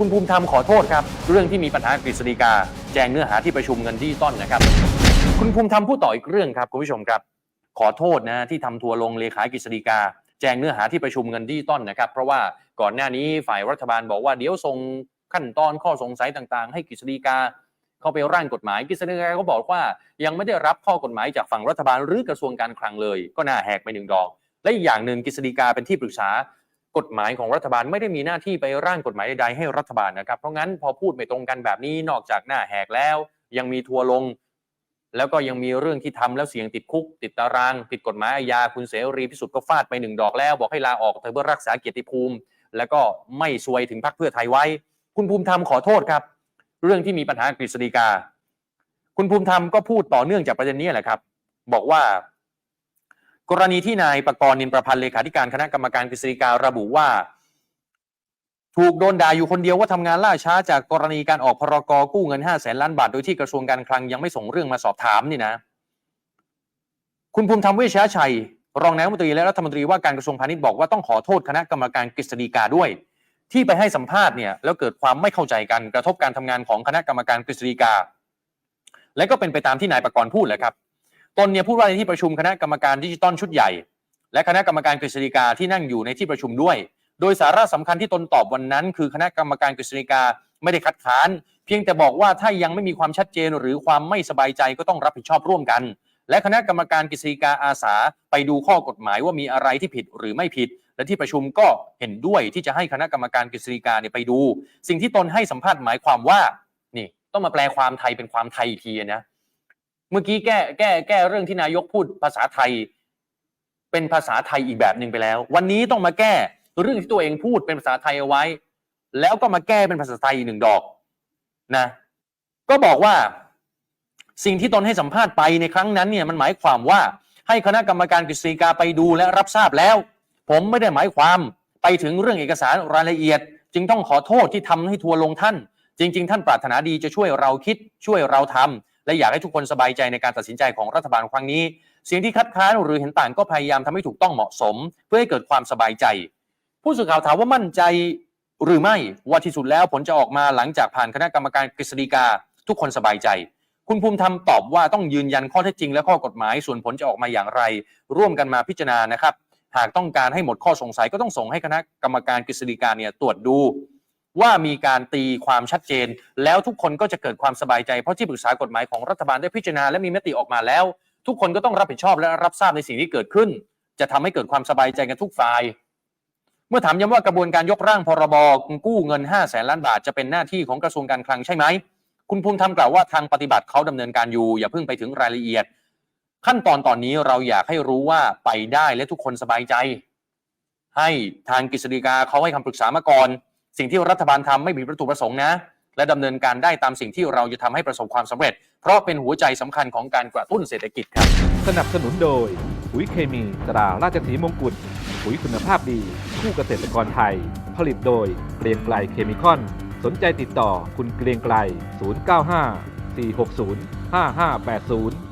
คุณภูมิธรรมขอโทษครับ เรื่องที่มีปัญหากฤษฎีกา แจ้งเนื้อหาที่ประชุมเงินดิจิตอลนะครับ คุณภูมิธรรมพูดต่ออีกเรื่องครับคุณผู้ชมครับ ขอโทษนะที่ทำทัวร์ลงเลขากฤษฎีกา แจ้งเนื้อหาที่ประชุมเงินดิจิตอลนะครับ เพราะว่าก่อนหน้านี้ฝ่ายรัฐบาลบอกว่าเดี๋ยวส่งขั้นตอนข้อสงสัยต่างๆ ให้กฤษฎีกาเข้าไปร่างกฎหมายกฤษฎีกาก็บอกว่า ยังไม่ได้รับข้อกฎหมายจากฝั่งรัฐบาลหรือกระทรวงการคลังเลย ก็น่าแหกไปหนึ่งดอก และอีกอย่างหนึ่งกฤษฎีกาเป็นที่ปรึกษา กฎหมายของรัฐบาลไม่ได้มีหน้าที่ไปร่างกฎหมายใดๆให้รัฐบาลนะครับ เพราะงั้นพอพูดไม่ตรงกันแบบนี้นอกจากหน้าแหกแล้ว ยังมีทัวลง แล้วก็ยังมีเรื่องที่ทำแล้วเสี่ยงติดคุก ติดตาราง ผิดกฎหมายอาญาคุณเสรีพิสุทธิ์ก็ฟาดไปหนึ่งดอกแล้ว บอกให้ลาออกเธอเพื่อรักษาเกียรติภูมิ แล้วก็ไม่ซวยถึงพรรคเพื่อไทยไว้ คุณภูมิธรรมขอโทษครับ เรื่องที่มีปัญหากฤษฎีกา คุณภูมิธรรมก็พูดต่อเนื่องจากประเด็นนี้แหละครับ บอกว่า กรณีที่นายประกรณ์นินประพันธ์เลขาธิการคณะกรรมการกฤษฎีการะบุว่า ถูกโดนด่าอยู่คนเดียวว่าทำงานล่าช้าจากกรณีการออกพรกกู้เงิน5แสนล้านบาท โดยที่กระทรวงการคลังยังไม่ส่งเรื่องมาสอบถามนี่นะ คุณภูมิธรรมเวชยชัย รองนายกรัฐมนตรีและรัฐมนตรีว่าการกระทรวงพาณิชย์บอกว่าต้องขอโทษคณะกรรมการกฤษฎีกาด้วย ที่ไปให้สัมภาษณ์เนี่ยแล้วเกิดความไม่เข้าใจกันกระทบการทำงานของคณะกรรมการกฤษฎีกา และก็เป็นไปตามที่นายประกรณ์พูดแหละครับ ตนเนี่ยพูดว่าในที่ประชุมคณะกรรมการดิจิตอลชุดใหญ่ และคณะกรรมการกฤษฎีกาที่นั่งอยู่ในที่ประชุมด้วย โดยสาระสำคัญที่ตนตอบวันนั้น คือคณะกรรมการกฤษฎีกาไม่ได้คัดค้าน เพียงแต่บอกว่าถ้ายังไม่มีความชัดเจนหรือความไม่สบายใจก็ต้องรับผิดชอบร่วมกัน และคณะกรรมการกฤษฎีกาอาสา ไปดูข้อกฎหมายว่ามีอะไรที่ผิดหรือไม่ผิด และที่ประชุมก็เห็นด้วยที่จะให้คณะกรรมการกฤษฎีกาเนี่ยไปดู สิ่งที่ตนให้สัมภาษณ์หมายความว่านี่ต้องมาแปลความไทยเป็นความไทยอีกทีนะ เมื่อกี้แก้แก้แก้เรื่องที่นายกพูดภาษาไทย เป็นภาษาไทยอีกแบบหนึ่งไปแล้ว วันนี้ต้องมาแก้เรื่องที่ตัวเองพูดเป็นภาษาไทยเอาไว้ แล้วก็มาแก้เป็นภาษาไทยอีกหนึ่งดอกนะ ก็บอกว่าสิ่งที่ตนให้สัมภาษณ์ไปในครั้งนั้นเนี่ยมันหมายความว่าให้คณะกรรมการกฤษฎีกาไปดูและรับทราบแล้ว ผมไม่ได้หมายความไปถึงเรื่องเอกสารรายละเอียด จึงต้องขอโทษที่ทำให้ทัวร์ลงท่าน จริง ๆ ท่านปรารถนาดีจะช่วยเราคิดช่วยเราทำ และอยากให้ทุกคนสบายใจในการตัดสินใจของรัฐบาลครั้งนี้ เสียงที่คัดค้านหรือเห็นต่างก็พยายามทำให้ถูกต้องเหมาะสม เพื่อให้เกิดความสบายใจ ผู้สื่อข่าวถามว่ามั่นใจหรือไม่ว่าที่สุดแล้วผลจะออกมาหลังจากผ่านคณะกรรมการกฤษฎีกา ทุกคนสบายใจ คุณภูมิธรรมตอบว่าต้องยืนยันข้อเท็จจริงและข้อกฎหมาย ส่วนผลจะออกมาอย่างไร ร่วมกันมาพิจารณานะครับ หากต้องการให้หมดข้อสงสัยก็ต้องส่งให้คณะกรรมการกฤษฎีกาเนี่ยตรวจดู ว่ามีการตีความชัดเจน แล้วทุกคนก็จะเกิดความสบายใจ เพราะที่ปรึกษากฎหมายของรัฐบาลได้พิจารณาและมีมติออกมาแล้ว ทุกคนก็ต้องรับผิดชอบและรับทราบในสิ่งที่เกิดขึ้น จะทำให้เกิดความสบายใจกันทุกฝ่ายเมื่อถามย้ำว่ากระบวนการยกร่างพรบกู้เงิน5แสนล้านบาทจะเป็นหน้าที่ของกระทรวงการคลังใช่ไหม คุณภูมิธรรมกล่าวว่าทางปฏิบัติเขาดำเนินการอยู่ อย่าเพิ่งไปถึงรายละเอียด ขั้นตอนตอนนี้เราอยากให้รู้ว่าไปได้และทุกคนสบายใจ ให้ทางกฤษฎีกาเขาให้คำปรึกษามาก่อน สิ่งที่รัฐบาลทำไม่ผิดวัตถุประสงค์นะ และดำเนินการได้ตามสิ่งที่เราจะทำให้ประสบความสำเร็จ เพราะเป็นหัวใจสำคัญของการกระตุ้นเศรษฐกิจครับ สนับสนุนโดยปุ๋ยเคมีตราราชสีมงกุฎปุ๋ยคุณภาพดี คู่เกษตรกรไทย ผลิตโดยเกรียงไกลเคมีคอน สนใจติดต่อคุณเกรียงไกล 095 460 5580